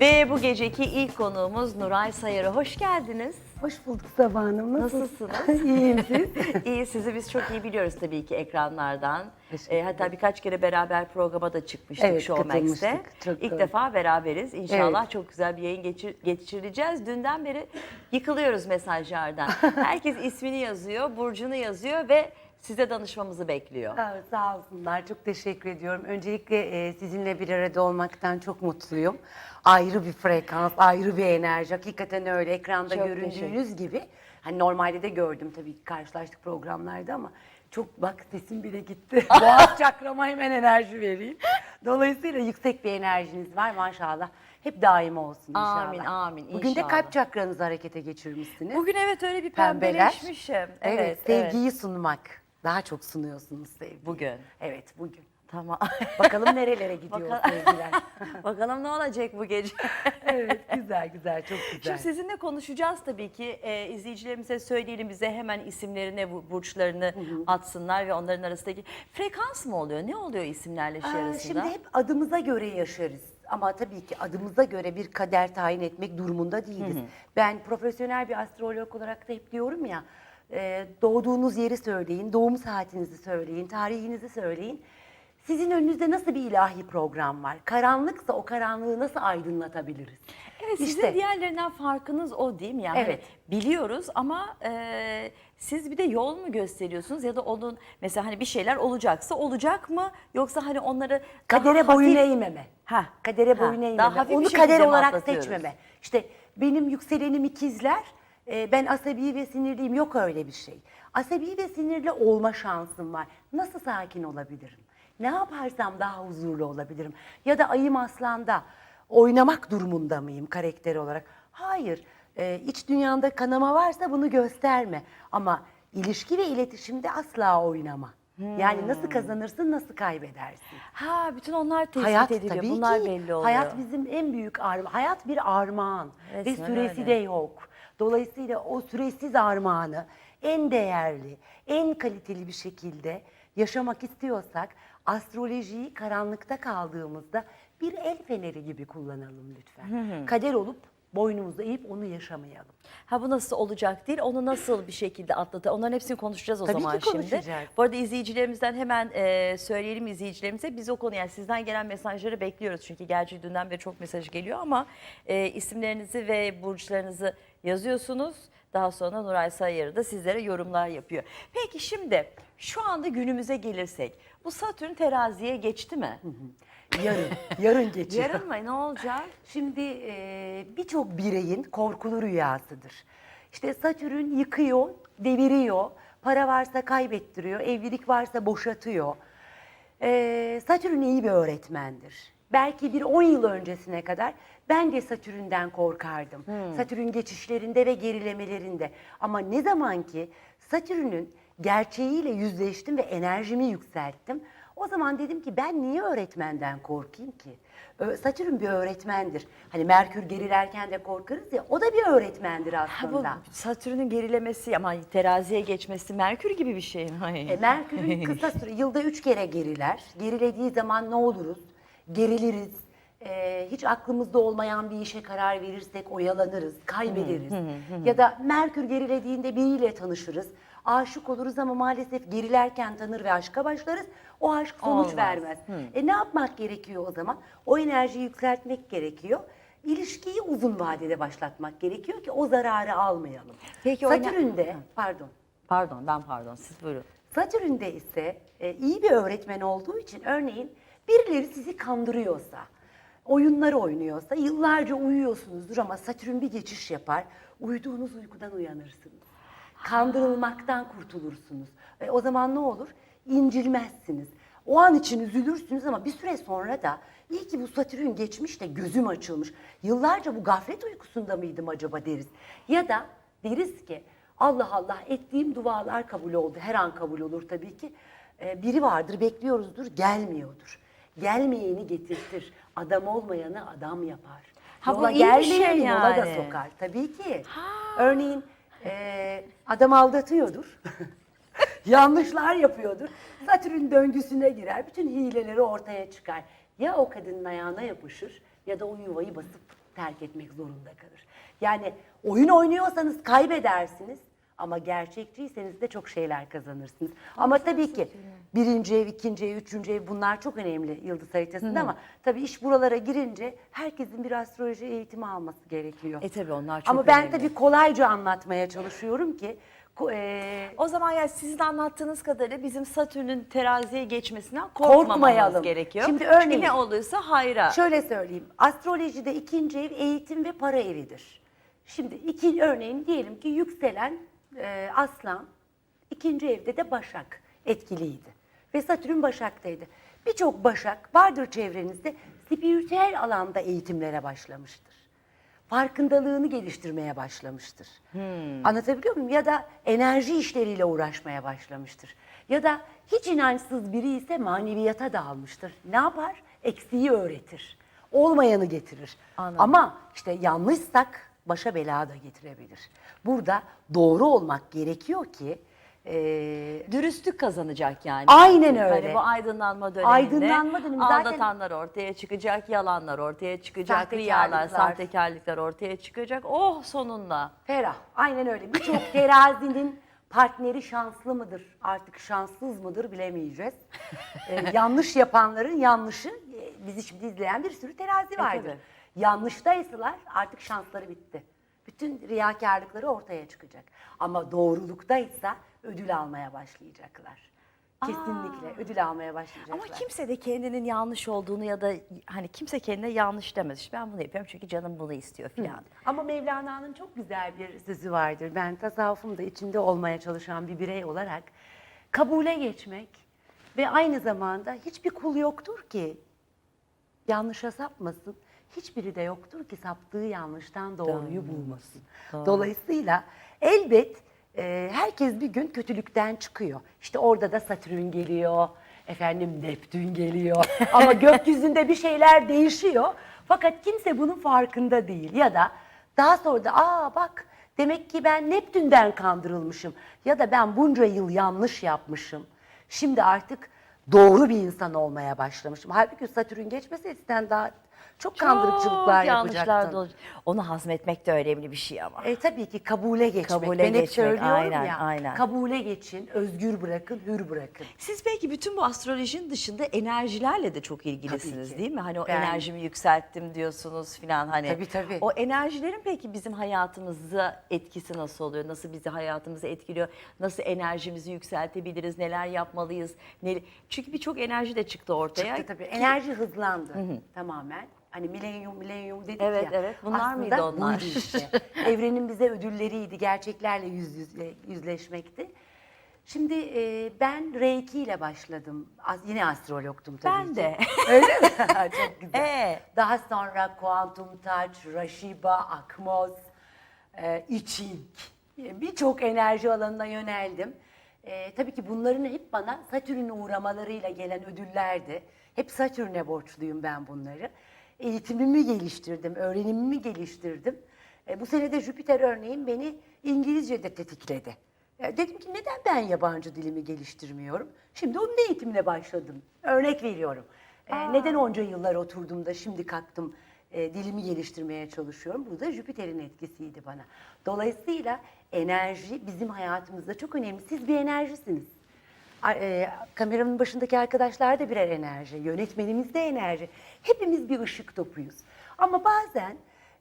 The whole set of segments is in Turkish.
Ve bu geceki ilk konuğumuz Nuray Sayarı. Hoş geldiniz. Hoş bulduk Sabah Hanım. Nasılsınız? İyiyim siz. iyi, sizi biz çok iyi biliyoruz tabii ki ekranlardan. Ee, hatta birkaç kere beraber programa da çıkmıştık Evet, Showmax'te. katılmıştık. Çok İlk doğru. defa beraberiz. İnşallah çok güzel bir yayın geçir- geçireceğiz. Dünden beri yıkılıyoruz mesajlardan. Herkes ismini yazıyor, burcunu yazıyor ve size danışmamızı bekliyor. Evet, sağ olsunlar. Çok teşekkür ediyorum. Öncelikle e, sizinle bir arada olmaktan çok mutluyum. Ayrı bir frekans, ayrı bir enerji. Hakikaten öyle. Ekranda Çok göründüğünüz gibi. Hani normalde de gördüm tabii ki karşılaştık programlarda ama çok bak sesim bile gitti. Boğaz çakrama hemen enerji vereyim. Dolayısıyla yüksek bir enerjiniz var maşallah. Hep daim olsun inşallah. Amin, amin, Bugün de inşallah. kalp çakranızı harekete geçirmişsiniz. Bugün evet öyle bir Pembeler. pembeleşmişim. Evet, evet. sevgiyi sunmak. Daha çok sunuyorsunuz sevgiyi. Bugün. Evet, bugün. Tamam. Bakalım nerelere gidiyor Bakalım. sevgiler. Bakalım ne olacak bu gece. evet, güzel güzel, çok güzel. Şimdi sizinle konuşacağız tabii ki. Ee, izleyicilerimize söyleyelim bize hemen isimlerini, bu- burçlarını atsınlar ve onların arasındaki frekans mı oluyor? Ne oluyor isimlerle şey Aa, arasında? şimdi hep adımıza göre yaşarız. Ama tabii ki adımıza göre bir kader tayin etmek durumunda değiliz. Ben profesyonel bir astrolog olarak da hep diyorum ya, e, doğduğunuz yeri söyleyin, doğum saatinizi söyleyin, tarihinizi söyleyin. Sizin önünüzde nasıl bir ilahi program var? Karanlıksa o karanlığı nasıl aydınlatabiliriz? Evet sizin İşte- diğerlerinden farkınız o değil mi? Yani Evet. biliyoruz ama e, siz bir de yol mu gösteriyorsunuz ya da onun mesela hani bir şeyler olacaksa olacak mı yoksa hani onları daha Kadere hafif- boyun eğmeme. Ha, Kadere ha, boyun eğmeme. daha hafif bir Onu şekilde kader mi olarak atlatıyoruz? seçmeme. İşte benim yükselenim ikizler. E, ben asabi ve sinirliyim. Yok öyle bir şey. Asabi ve sinirli olma şansım var. Nasıl sakin olabilirim? Ne yaparsam daha huzurlu olabilirim? Ya da ayım aslanda oynamak durumunda mıyım karakter olarak? Hayır. E, iç dünyanda kanama varsa bunu gösterme. Ama ilişki ve iletişimde asla oynama. Yani nasıl kazanırsın, nasıl kaybedersin? Ha bütün onlar tespit Hayat ediliyor. tabii Bunlar ki. belli oluyor. Hayat bizim en büyük armağan. Hayat bir armağan ve Resmen süresi öyle. de yok. Dolayısıyla o süresiz armağanı en değerli, en kaliteli bir şekilde yaşamak istiyorsak astrolojiyi karanlıkta kaldığımızda bir el feneri gibi kullanalım lütfen. Kader olup boynumuzu eğip onu yaşamayalım. Ha bu nasıl olacak değil, onu nasıl bir şekilde atlatır. Onların hepsini konuşacağız o Tabii ki zaman şimdi. konuşacağız. Bu arada izleyicilerimizden hemen e, söyleyelim izleyicilerimize. Biz o konu yani sizden gelen mesajları bekliyoruz. Çünkü gerçi dünden beri çok mesaj geliyor ama e, isimlerinizi ve burçlarınızı yazıyorsunuz. Daha sonra Nuray Sayarı da sizlere yorumlar yapıyor. Peki şimdi şu anda günümüze gelirsek bu Satürn teraziye geçti mi? Yarın, yarın geçiyor. Yarın mı? Ne olacak? Şimdi e, birçok bireyin korkulu rüyasıdır. İşte Satürn yıkıyor, deviriyor, para varsa kaybettiriyor, evlilik varsa boşatıyor. E, Satürn iyi bir öğretmendir. Belki bir 10 yıl öncesine kadar ben de Satürn'den korkardım. Satürn geçişlerinde ve gerilemelerinde. Ama ne zaman ki Satürn'ün gerçeğiyle yüzleştim ve enerjimi yükselttim. O zaman dedim ki ben niye öğretmenden korkayım ki? Satürn bir öğretmendir. Hani Merkür gerilerken de korkarız ya o da bir öğretmendir Ha, bu aslında. Satürn'ün gerilemesi ama teraziye geçmesi Merkür gibi bir şey? Hayır. E, Merkür'ün kısa süre, yılda üç kere geriler. Gerilediği zaman ne oluruz? Geriliriz. E, hiç aklımızda olmayan bir işe karar verirsek oyalanırız, kaybederiz. Ya da Merkür gerilediğinde biriyle tanışırız. Aşık oluruz ama maalesef gerilerken tanır ve aşka başlarız. O aşk sonuç Olmaz. vermez. E ne yapmak gerekiyor o zaman? O enerjiyi yükseltmek gerekiyor. İlişkiyi uzun vadede başlatmak gerekiyor ki o zararı almayalım. Peki o Satürn'de, pardon. Pardon ben pardon siz buyurun. Satürn'de ise e, iyi bir öğretmen olduğu için örneğin birileri sizi kandırıyorsa, oyunlar oynuyorsa yıllarca uyuyorsunuzdur ama Satürn bir geçiş yapar. Uyuduğunuz uykudan uyanırsınız. Kandırılmaktan kurtulursunuz. E, o zaman ne olur? İncilmezsiniz. O an için üzülürsünüz ama bir süre sonra da iyi ki bu Satürn geçmiş de gözüm açılmış. Yıllarca bu gaflet uykusunda mıydım acaba deriz. Ya da deriz ki Allah Allah ettiğim dualar kabul oldu. Her an kabul olur tabii ki. Ee, biri vardır bekliyoruzdur gelmiyordur. Gelmeyeni getirtir. Adam olmayanı adam yapar. Ha, bu yola iyi bir gelmeyeni şey yola da yani. sokar. Tabii ki. Örneğin e, adam aldatıyordur. Yanlışlar yapıyordur. Satürn döngüsüne girer. Bütün hileleri ortaya çıkar. Ya o kadının ayağına yapışır ya da o yuvayı basıp terk etmek zorunda kalır. Yani oyun oynuyorsanız kaybedersiniz ama gerçekçiyseniz de çok şeyler kazanırsınız. Ama tabii ki birinci ev, ikinci ev, üçüncü ev bunlar çok önemli yıldız haritasında ama tabii iş buralara girince herkesin bir astroloji eğitimi alması gerekiyor. E tabii onlar çok Ama ben önemli. tabii kolayca anlatmaya çalışıyorum ki ko- e, O zaman yani sizin anlattığınız kadarıyla bizim Satürn'ün teraziye geçmesinden korkmamamız Korkmayalım. gerekiyor. Şimdi Çünkü örneğin- ne olursa hayra. Şöyle söyleyeyim. Astrolojide ikinci ev eğitim ve para evidir. Şimdi iki örneğin diyelim ki yükselen e, aslan, ikinci evde de başak etkiliydi. Ve Satürn başaktaydı. Birçok başak vardır çevrenizde spiritüel alanda eğitimlere başlamıştır. Farkındalığını geliştirmeye başlamıştır. Anlatabiliyor muyum? Ya da enerji işleriyle uğraşmaya başlamıştır. Ya da hiç inançsız biri ise maneviyata dalmıştır. Ne yapar? Eksiği öğretir. Olmayanı getirir. Anladım. Ama işte yanlışsak başa bela da getirebilir. Burada doğru olmak gerekiyor ki e, Dürüstlük kazanacak yani. Aynen Hani öyle. bu aydınlanma döneminde Aydınlanma dönemi zaten- aldatanlar ortaya çıkacak, yalanlar ortaya çıkacak, riyalar, sahtekarlıklar ortaya çıkacak. Oh sonunda. Ferah. Aynen öyle. Birçok terazinin partneri şanslı mıdır? Artık şanssız mıdır bilemeyeceğiz. Ee, yanlış yapanların yanlışı e, bizi şimdi izleyen bir sürü terazi vardır. tabii. Yanlıştaysalar artık şansları bitti. Bütün riyakarlıkları ortaya çıkacak. Ama doğruluktaysa ödül almaya başlayacaklar. Kesinlikle ödül almaya başlayacaklar. Ama kimse de kendinin yanlış olduğunu ya da hani kimse kendine yanlış demez. İşte ben bunu yapıyorum çünkü canım bunu istiyor filan. Ama Mevlana'nın çok güzel bir sözü vardır. Ben tasavvufun da içinde olmaya çalışan bir birey olarak kabule geçmek ve aynı zamanda hiçbir kul yoktur ki yanlışa sapmasın. Hiçbiri de yoktur ki saptığı yanlıştan doğruyu bulmasın. Dolayısıyla elbet e, herkes bir gün kötülükten çıkıyor. İşte orada da Satürn geliyor, efendim Neptün geliyor. Ama gökyüzünde bir şeyler değişiyor. Fakat kimse bunun farkında değil. Ya da daha sonra da aa bak demek ki ben Neptün'den kandırılmışım. Ya da ben bunca yıl yanlış yapmışım. Şimdi artık doğru bir insan olmaya başlamışım. Halbuki Satürn geçmese eskiden daha çok kandırıcılıklar Çok yanlışlar yapacaktın. dolu. Onu hazmetmek de önemli bir şey ama. E, tabii ki kabule geçmek. Kabule ben hep geçmek, söylüyorum aynen, ya. aynen. Kabule geçin, özgür bırakın, hür bırakın. Siz belki bütün bu astrolojinin dışında enerjilerle de çok ilgilisiniz değil mi? Hani o Ben- enerjimi yükselttim diyorsunuz filan hani. Tabii, tabii. O enerjilerin peki bizim hayatımıza etkisi nasıl oluyor? Nasıl bizi hayatımızı etkiliyor? Nasıl enerjimizi yükseltebiliriz? Neler yapmalıyız? Ne... Çünkü birçok enerji de çıktı ortaya. Çıktı tabii. Enerji hızlandı tamamen. Hani milenyum milenyum dedik Evet, ya. evet. Bunlar aslında mıydı onlar? işte. Evrenin bize ödülleriydi. Gerçeklerle yüz yüze, yüzleşmekti. Şimdi e, ben Reiki ile başladım. Az, yine astrologtum tabii Ben ki. de. Öyle mi? Çok güzel. Ee? Daha sonra kuantum touch, Rashiba, Akmos, e, I Ching. E, Birçok enerji alanına yöneldim. E, tabii ki bunların hep bana Satürn'ün uğramalarıyla gelen ödüllerdi. Hep Satürn'e borçluyum ben bunları. Eğitimimi geliştirdim, öğrenimimi geliştirdim. E, bu sene de Jüpiter örneğin beni İngilizce'de tetikledi. E, dedim ki neden ben yabancı dilimi geliştirmiyorum? Şimdi onun eğitimine başladım. Örnek veriyorum. E, neden onca yıllar oturdum da şimdi kalktım e, dilimi geliştirmeye çalışıyorum. Bu da Jüpiter'in etkisiydi bana. Dolayısıyla enerji bizim hayatımızda çok önemli. Siz bir enerjisiniz. E, kameranın başındaki arkadaşlar da birer enerji. Yönetmenimiz de enerji. Hepimiz bir ışık topuyuz. Ama bazen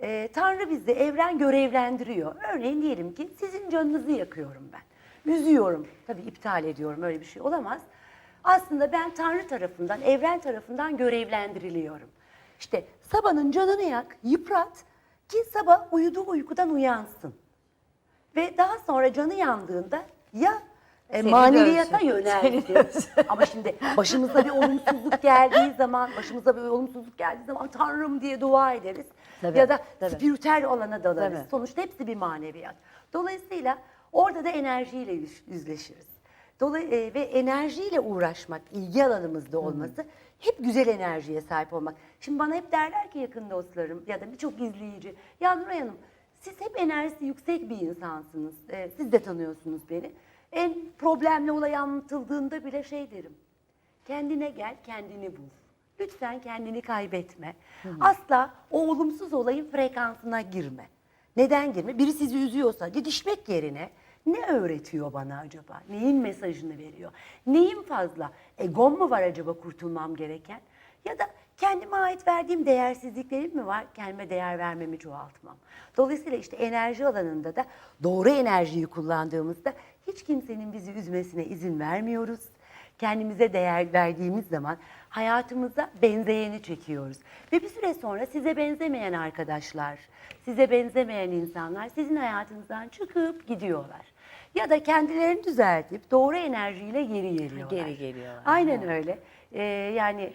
e, Tanrı bizi, evren görevlendiriyor. Örneğin diyelim ki sizin canınızı yakıyorum ben. Üzüyorum. Tabii iptal ediyorum. Öyle bir şey olamaz. Aslında ben Tanrı tarafından, evren tarafından görevlendiriliyorum. İşte sabahın canını yak, yıprat ki sabah uyuduğu uykudan uyansın. Ve daha sonra canı yandığında ya e, maneviyata yönelsin. Ama şimdi başımıza bir olumsuzluk geldiği zaman, başımıza bir olumsuzluk geldiği zaman Tanrım diye dua ederiz. Tabii, ya da tabii. spiritüel olana dalarız. Tabii. Sonuçta hepsi bir maneviyat. Dolayısıyla orada da enerjiyle yüz- yüzleşiriz. Dolay e, ve enerjiyle uğraşmak, ilgi alanımızda olması, hep güzel enerjiye sahip olmak. Şimdi bana hep derler ki yakın dostlarım ya da birçok izleyici, ya Nuray Hanım siz hep enerjisi yüksek bir insansınız. E, siz de tanıyorsunuz beni. En problemli olay anlatıldığında bile şey derim. Kendine gel, kendini bul. Lütfen kendini kaybetme. Asla o olumsuz olayın frekansına girme. Neden girme? Biri sizi üzüyorsa didişmek yerine ne öğretiyor bana acaba? Neyin mesajını veriyor? Neyin fazla? Egom mu var acaba kurtulmam gereken? Ya da kendime ait verdiğim değersizliklerim mi var? Kendime değer vermemi çoğaltmam. Dolayısıyla işte enerji alanında da doğru enerjiyi kullandığımızda hiç kimsenin bizi üzmesine izin vermiyoruz. Kendimize değer verdiğimiz zaman hayatımıza benzeyeni çekiyoruz. Ve bir süre sonra size benzemeyen arkadaşlar, size benzemeyen insanlar sizin hayatınızdan çıkıp gidiyorlar. Ya da kendilerini düzeltip doğru enerjiyle geri geliyorlar. Geri geliyorlar. Aynen öyle. Ee, yani